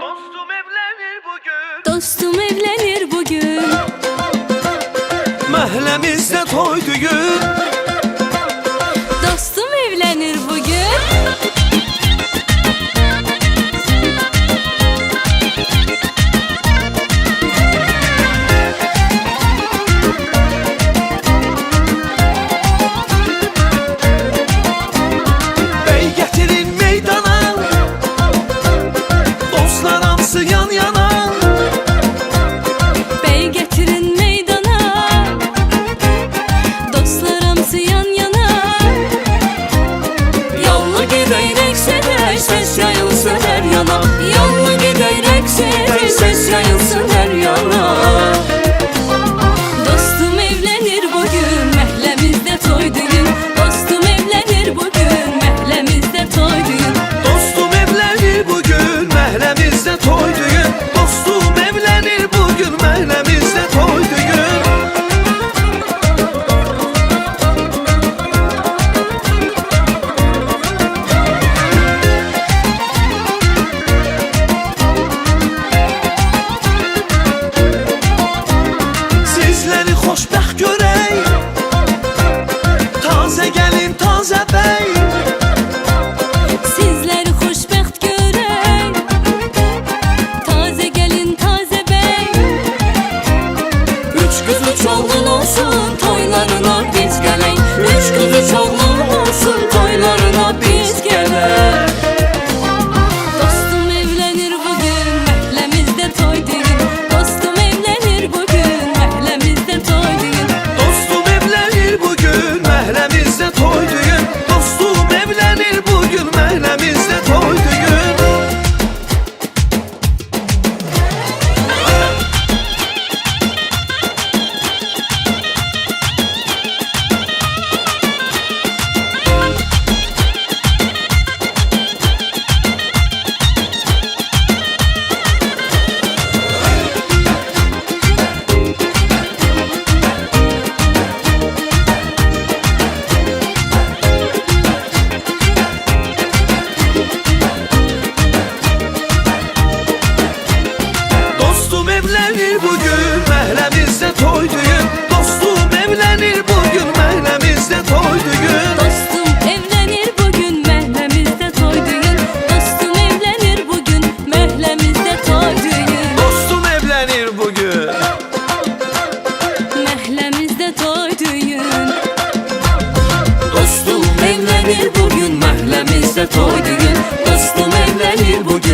Dostum evlenir bugün. Dostum evlenir bugün. Məhləmizdə toy düyün. Franche par evlenir bugün Mehlemizde toy düğün. Dostum evlenir bugün Mehlemizde toy düğün. Dostum evlenir bugün Mehlemizde toy düğün. Dostum evlenir bugün Mehlemizde toy düğün. Dostum evlenir bugün. Mehlemizde toy düğün. Dostum evlenir bugün Mehlemizde toy düğün. Dostum evlenir bugün